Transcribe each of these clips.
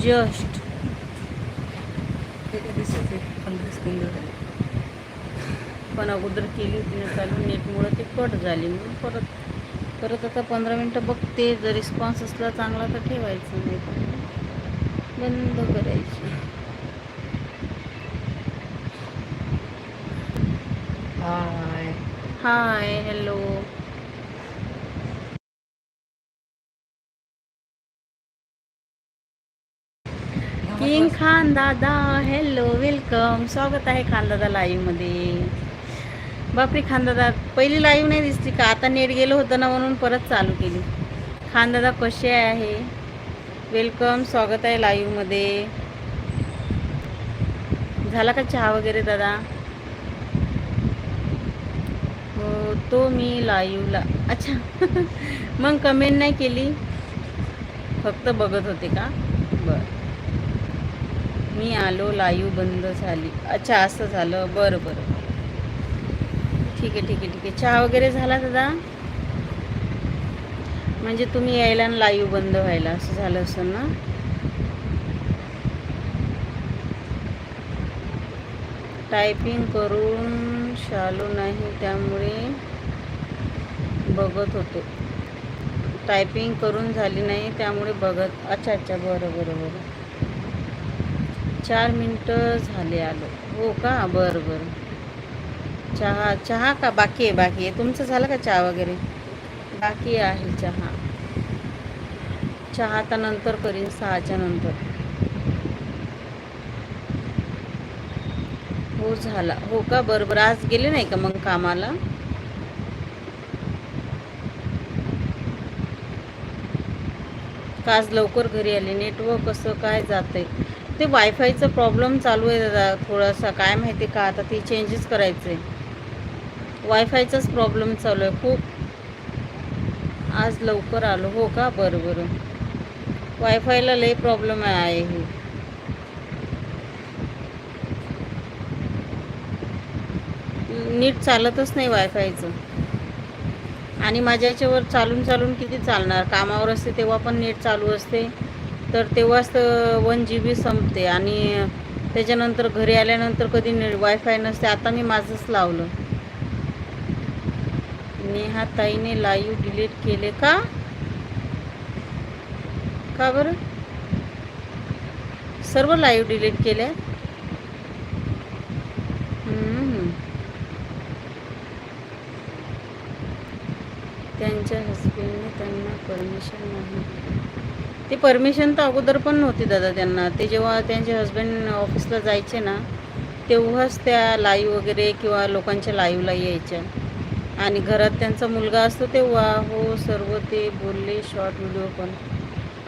Just. पंधरा second पण अगोदर केली होती ना चालू नेटमुळं ती कट झाली. म्हणून परत परत आता पंधरा मिनटं बघते. जर रिस्पॉन्स असला चांगला तर ठेवायचं नाही बंद करायची. Hi hi hello king Khan दादा हॅलो वेलकम स्वागत आहे खान दादा लाईव्हमध्ये बापरे खान दादा पहिली लाईव्ह नाही दिसली का? आता नेट गेलं होतं ना म्हणून परत चालू केली. खान दादा कसे आहे? वेलकम स्वागत आहे लाईव्हमध्ये झाला का चहा वगैरे दादा? हो तो मी लाईव्हला अच्छा. मग कमेंट नाही केली? फक्त बघत होते का? बरं. मी आलो लाईव्ह बंद झाली. अच्छा असं झालं. बरं बरं. ठीक आहे ठीक आहे ठीक आहे. चहा वगैरे झाला दादा? म्हणजे तुम्ही यायला आणि लाईव्ह बंद व्हायला. असं झालं असेल ना? टायपिंग करून शालू नाही त्यामुळे बघत होतो. टायपिंग करून झाली नाही त्यामुळे बघत अच्छा अच्छा. बरं बरं बरं. चार मिनटं झाले आलो. हो का? बरं बरं. चहा चहा का? बाकी आहे बाकी आहे. तुमचं झालं का चहा वगैरे? बाकी आहे चहा. चहा तर नंतर करीन सहाच्या नंतर. हो झाला. हो का? बरं बरं. आज गेले नाही का मग कामाला? का आज लवकर घरी आले? नेटवर्क कसं? काय जात आहे ते वायफायचं प्रॉब्लेम चालू आहे दादा. थोडासा काय माहिती का? आता ती चेंजेस करायचं आहे वायफायचाच प्रॉब्लेम चालू आहे खूप. आज लवकर आलो. हो का? बरं बरं. वायफायला लई प्रॉब्लेम आहे हे. नीट चालतच नाही वायफायचं आणि माझ्या याच्यावर चालून चालून किती चालणार? कामावर असते तेव्हा पण नीट चालू असते. तर तेव्हाच वन जी बी संपते आणि त्याच्यानंतर घरी आल्यानंतर कधी ने वायफाय नसते. आता मी माझंच लावलं. नेहा ताईने लाईव्ह डिलीट केले का? का बरं? सर्व लाईव्ह डिलीट केल्या? त्यांच्या हस्बंडने त्यांना परमिशन नाही. ते परमिशन तर अगोदर पण नव्हती दादा त्यांना. ते जेव्हा त्यांचे हस्बंड ऑफिसला जायचे ना तेव्हाच त्या लाईव्ह वगैरे किंवा लोकांच्या लाईव्हला यायच्या. आणि घरात त्यांचा मुलगा असतो तेव्हा हो सर्व ते बोलले शॉर्ट व्हिडिओ पण.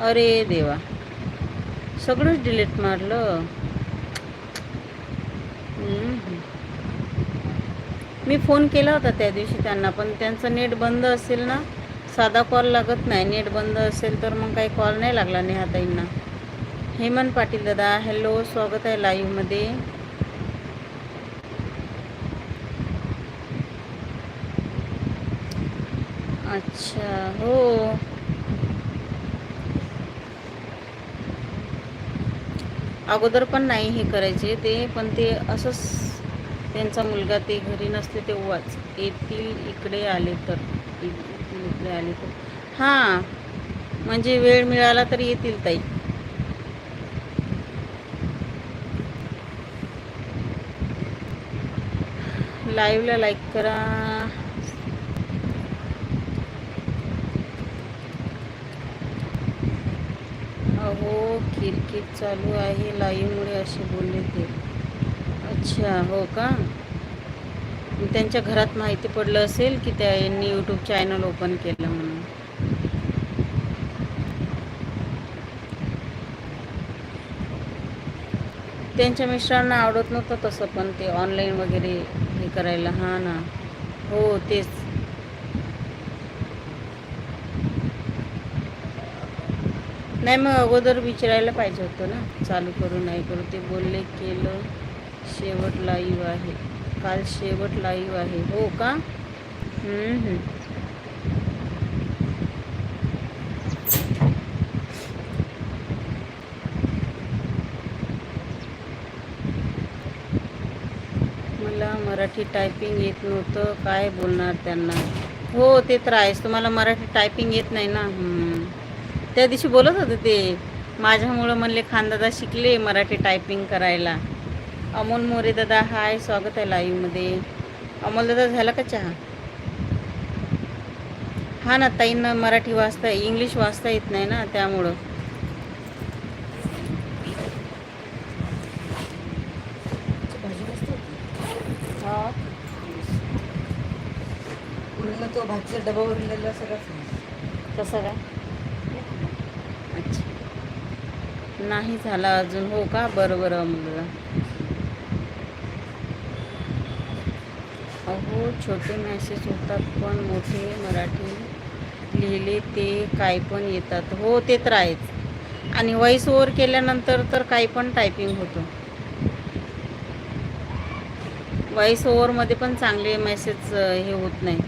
अरे देवा. सगळंच डिलीट मारलं. मी फोन केला होता त्या दिवशी त्यांना पण त्यांचं नेट बंद असेल ना साधा कॉल लागत नाही. नेट बंद असेल तर मग काही कॉल नाही लागला नेहाताईंना. हेमंत पाटील दादा हॅलो स्वागत आहे लाईव्हमध्ये अच्छा हो. अगोदर पण नाही हे करायचे ते पण ते असंच त्यांचा मुलगा ते घरी नसते तेव्हाच येतील इकडे आले तर. आपल्या इकडे तर. हां म्हणजे वेळ मिळाला तर येतील ताई. लाईव्हला लाईक करा. अहो किरकिर चालू आहे. लाईव्हमुळे असे बोलले ते. अच्छा हो का? त्यांच्या घरात माहिती पडलं असेल की त्या यांनी यूट्यूब चॅनल ओपन केलं म्हणून. त्यांच्या मिस्टरांना आवडत नव्हतं तसं पण ते ऑनलाईन वगैरे हे करायला हां ना. हो तेच. नाही मग अगोदर विचारायला पाहिजे होतं ना चालू करू नाही करू ते बोलले केलं शेवट लाईव्ह आहे. काल शेवट लाईव्ह आहे. हो का? मला मराठी टायपिंग येत नव्हतं. काय बोलणार त्यांना? हो ते तर आहेस तुम्हाला मराठी टायपिंग येत नाही ना? त्या दिवशी बोलत होते ते. माझ्यामुळं म्हणले खानदादा शिकले मराठी टायपिंग करायला. अमोल मोरे दादा हाय स्वागत आहे लाईव्हमध्ये अमोल दादा झाला का चहा? हा ना ताईंना मराठी वाचता इंग्लिश वाचता येत नाही ना त्यामुळं. तो भाजीचा डबा उरलेला सगळं कसं काय अच्छा. नाही झाला अजून हो का? बरं बरं मुलगा अहो छोटे मॅसेज होतात पण मोठे मराठी लिहिले ते काय पण येतात. हो ते तर आहेच. आणि व्हॉइस ओवर केल्यानंतर तर काही पण टायपिंग होतं. व्हॉइस ओवरमध्ये पण चांगले मेसेज हे होत नाही.